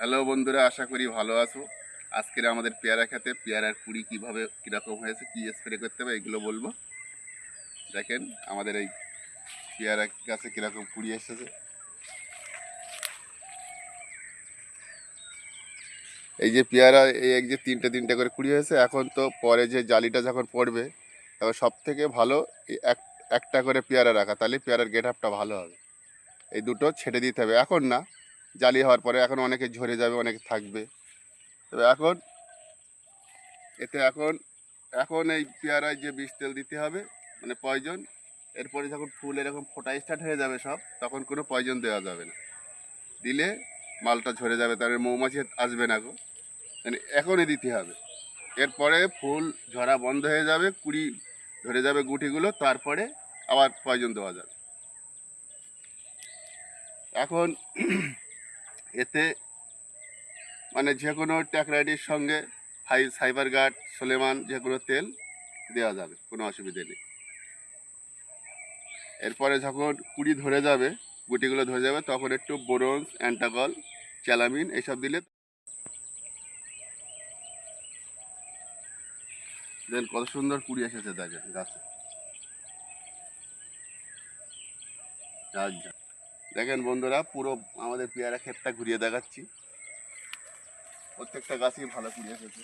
Hello বন্ধুরা, আশা করি ভালো আছো। আজকের আমাদের পেয়ারা খেতে, পেয়ারার কুড়ি কীভাবে, কীরকম হয়েছে, কী স্প্রে করতে হবে, এগুলো বলব। দেখেন, আমাদের এই পেয়ারা গাছে কীরকম কুড়ি এসেছে। এই যে পেয়ারা, এই এক যে তিনটে তিনটে করে কুড়ি হয়েছে, এখন তো পরে যে জালিটা যখন পড়বে তখন সব থেকে ভালো এক, একটা করে পেয়ারা রাখা, তাহলে পেয়ারার গেট আপটা ভালো হবে। এই দুটো ছেড়ে দিতে হবে। এখন না জালি হওয়ার পরে এখন অনেকে ঝরে যাবে, অনেকে থাকবে। তবে এখন এতে এখন এখন এই পেয়ারায় যে বীজ তেল দিতে হবে মানে পয়জন, এরপরে যখন ফুল এরকম ফোটা স্টার্ট হয়ে যাবে সব, তখন কোনো পয়জন দেওয়া যাবে না। দিলে মালটা ঝরে যাবে তার মৌমাছি আসবে না গো। মানে এখনই দিতে হবে। এরপরে ফুল ঝরা বন্ধ হয়ে যাবে, কুড়ি ধরে যাবে গুটিগুলো, তারপরে আবার পয়জন দেওয়া যাবে। এখন এতে মানে যে কোনো ট্যাকরাইডির সঙ্গে হাই সাইবার গার্ড সোলেমান, যে কোনো তেল দেওয়া যাবে, কোনো অসুবিধে নেই এরপরে যখন কুড়ি ধরে যাবে, গুটিগুলো ধরে যাবে, তখন একটু বোরন্স, অ্যান্টাগল, চ্যালামিন এইসব দিলে দেন কত সুন্দর কুড়ি এসেছে দেখেন গাছে। দেখেন বন্ধুরা, পুরো আমাদের পেয়ারা ক্ষেতটা ঘুরিয়ে দেখাচ্ছি। প্রত্যেকটা গাছই ভালো কুড়ি এসেছে।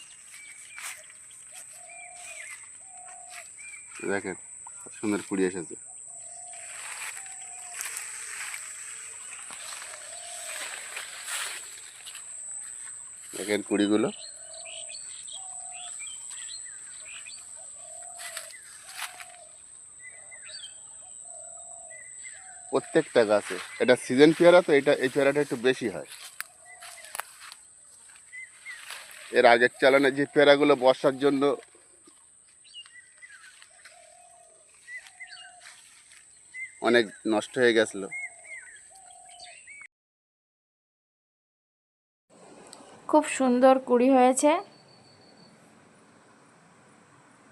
দেখেন সুন্দর কুড়ি এসেছে। দেখেন কুড়িগুলো। প্রত্যেকটা গাছে এটা সিজন পেয়ারা তো এটা এই পেয়ারাটা একটু বেশি হয়। এর আগের চালানে যে পেয়ারাগুলো বর্ষার জন্য অনেক নষ্ট হয়ে গেছিল। খুব সুন্দর কুড়ি হয়েছে।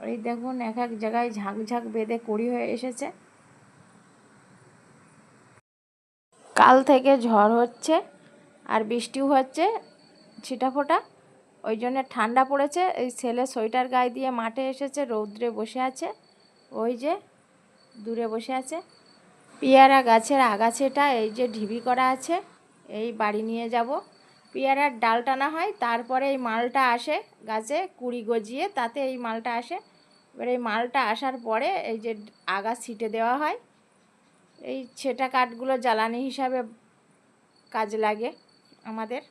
এই দেখুন, এক এক জায়গায় ঝাঁক ঝাঁক বেঁধে কুড়ি হয়ে এসেছে। কাল থেকে ঝড় হচ্ছে আর বৃষ্টিও হচ্ছে ছিটাফোটা। ওই জন্য ঠান্ডা পড়েছে। এই ছেলে সোয়েটার গায়ে দিয়ে মাঠে এসেছে, রৌদ্রে বসে আছে। ওই যে দূরে বসে আছে। পেয়ারা গাছের আগাছেটা এই যে ঢিবি করা আছে, এই বাড়ি নিয়ে যাব। পেয়ারার ডাল টানা হয়, তারপরে এই মালটা আসে গাছে কুড়ি গজিয়ে, তাতে এই মালটা আসে। এবার এই মালটা আসার পরে এই যে আগা ছিটে দেওয়া হয়। এই ছেটা কাঠগুলো জ্বালানি হিসাবে কাজে লাগে আমাদের।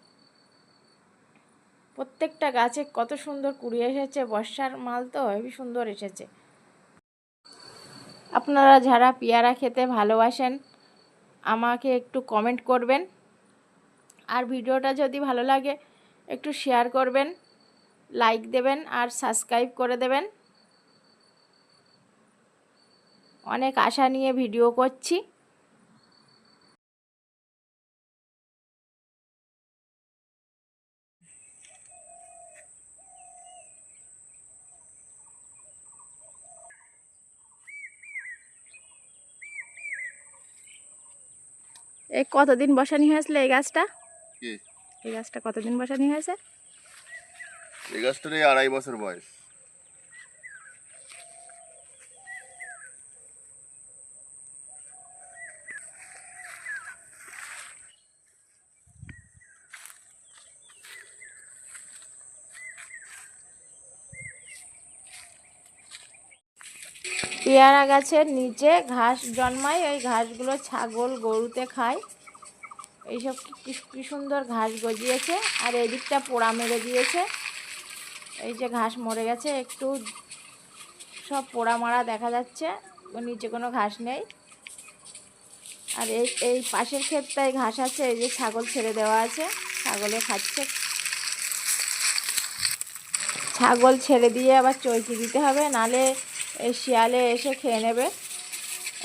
প্রত্যেকটা গাছে কত সুন্দর কুড়ি এসেছে, বর্ষার মাল তো হেবি সুন্দর এসেছে। আপনারা যারা পেয়ারা খেতে ভালোবাসেন, আমাকে একটু কমেন্ট করবেন। আর ভিডিওটা যদি ভালো লাগে, একটু শেয়ার করবেন লাইক দেবেন আর সাবস্ক্রাইব করে দেবেন। অনেক আশা নিয়ে ভিডিও করছি। এই কতদিন বসানি হয়েছিল এই গাছটা? এই গাছটা কতদিন বসানি হয়েছে? এই গাছটার এই আড়াই বছর বয়স। পেয়ারা গাছের নিচে ঘাস জন্মায়, ওই ঘাসগুলো ছাগল গরুতে খায়। এইসব কি সুন্দর ঘাস গজিয়েছে, আর এদিকটা পোড়া মেরে দিয়েছে। এই যে ঘাস মরে গেছে, একটু সব পোড়া মারা দেখা যাচ্ছে, নিচে কোনো ঘাস নেই। আর এই এই পাশের ক্ষেতটায় ঘাস আছে, এই যে ছাগল ছেড়ে দেওয়া আছে, ছাগলে খাচ্ছে। ছাগল ছেড়ে দিয়ে আবার চৈকি দিতে হবে, নালে এই শিয়ালে এসে খেয়ে নেবে।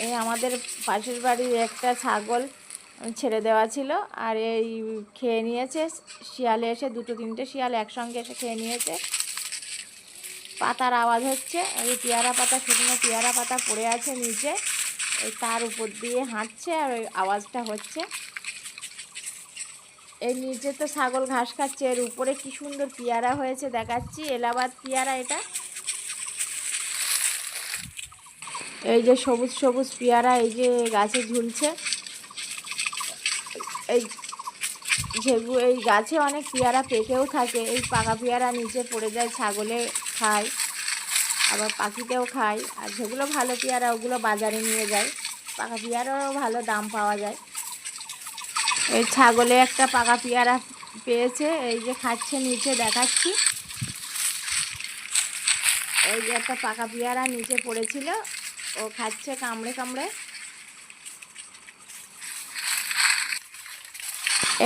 এই আমাদের পাশের বাড়ির একটা ছাগল ছেড়ে দেওয়া ছিল আর এই খেয়ে নিয়েছে। শিয়ালে এসে দুটো তিনটে শিয়াল একসঙ্গে এসে খেয়ে নিয়েছে। পাতার আওয়াজ হচ্ছে। ওই পেয়ারা পাতা, শুকনো পেয়ারা পাতা পড়ে আছে নিচে। এই তার উপর দিয়ে হাঁটছে আর ওই আওয়াজটা হচ্ছে। এই নিচে তো ছাগল ঘাস খাচ্ছে। এর উপরে কি সুন্দর পেয়ারা হয়েছে দেখাচ্ছি। এলাহাবাদ পেয়ারা এটা। এই যে সবুজ সবুজ পেয়ারা এই যে গাছে ঝুলছে। এই যেগুলো এই গাছে অনেক পেয়ারা পেকেও থাকে। এই পাকা পেয়ারা নিচে পড়ে যায়, ছাগলে খায়, আবার পাখিতেও খায়। আর যেগুলো ভালো পেয়ারা, ওগুলো বাজারে নিয়ে যায়। পাকা পেয়ারারও ভালো দাম পাওয়া যায়। এই ছাগলে একটা পাকা পেয়ারা পেয়েছে, এই যে খাচ্ছে নিচে দেখাচ্ছি। ওই যে একটা পাকা পেয়ারা নিচে পড়েছিল ও খাচ্ছে কামড়ে কামড়ে।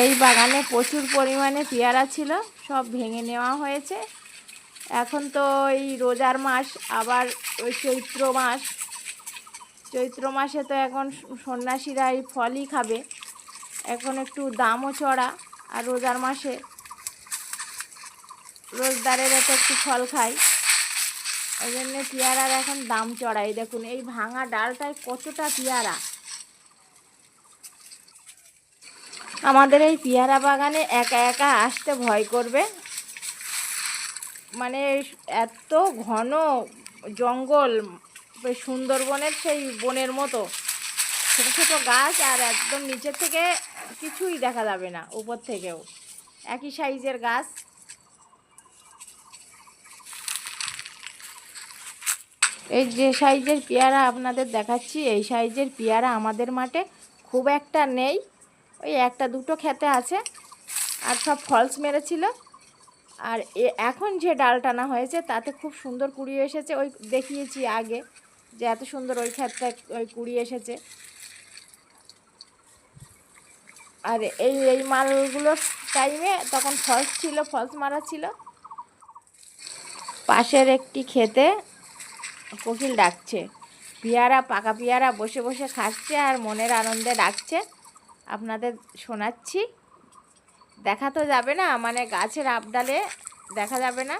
এই বাগানে প্রচুর পরিমাণে পেয়ারা ছিল, সব ভেঙে নেওয়া হয়েছে। এখন তো এই রোজার মাস, আবার ওই চৈত্র মাস। চৈত্র মাসে তো এখন সন্ন্যাসীরা এই ফলই খাবে। এখন একটু দামও চড়া, আর রোজার মাসে রোজদারেরা তো একটু ফল খায়। ওই জন্য পেয়ারার এখন দাম চড়াই। দেখুন, এই ভাঙা ডালটায় কতটা পেয়ারা। আমাদের এই পেয়ারা বাগানে একা একা আসতে ভয় করবে। মানে এত ঘন জঙ্গল সুন্দরবনের সেই বনের মতো। ছোটো ছোটো গাছ আর একদম নিচের থেকে কিছুই দেখা যাবে না, উপর থেকেও। একই সাইজের গাছ। এই যে সাইজের পেয়ারা আপনাদের দেখাচ্ছি, এই সাইজের পেয়ারা আমাদের মাঠে খুব একটা নেই। ওই একটা দুটো খেতে আছে, আর সব ফলস মেরেছিল। আর এখন যে ডাল টানা হয়েছে, তাতে খুব সুন্দর কুড়ি এসেছে। ওই দেখিয়েছি আগে যে এত সুন্দর ওই ক্ষেতটা ওই কুড়ি এসেছে। আর এই এই মালগুলোর টাইমে তখন ফলস ছিল, ফলস মারা ছিল। পাশের একটি খেতে কোকিল ডাকছে। পেয়ারা, পাকা পেয়ারা বসে বসে খাচ্ছে আর মনের আনন্দে ডাকছে। আপনাদের শোনাচ্ছি। দেখা তো যাবে না মানে গাছের আপডালে দেখা যাবে না।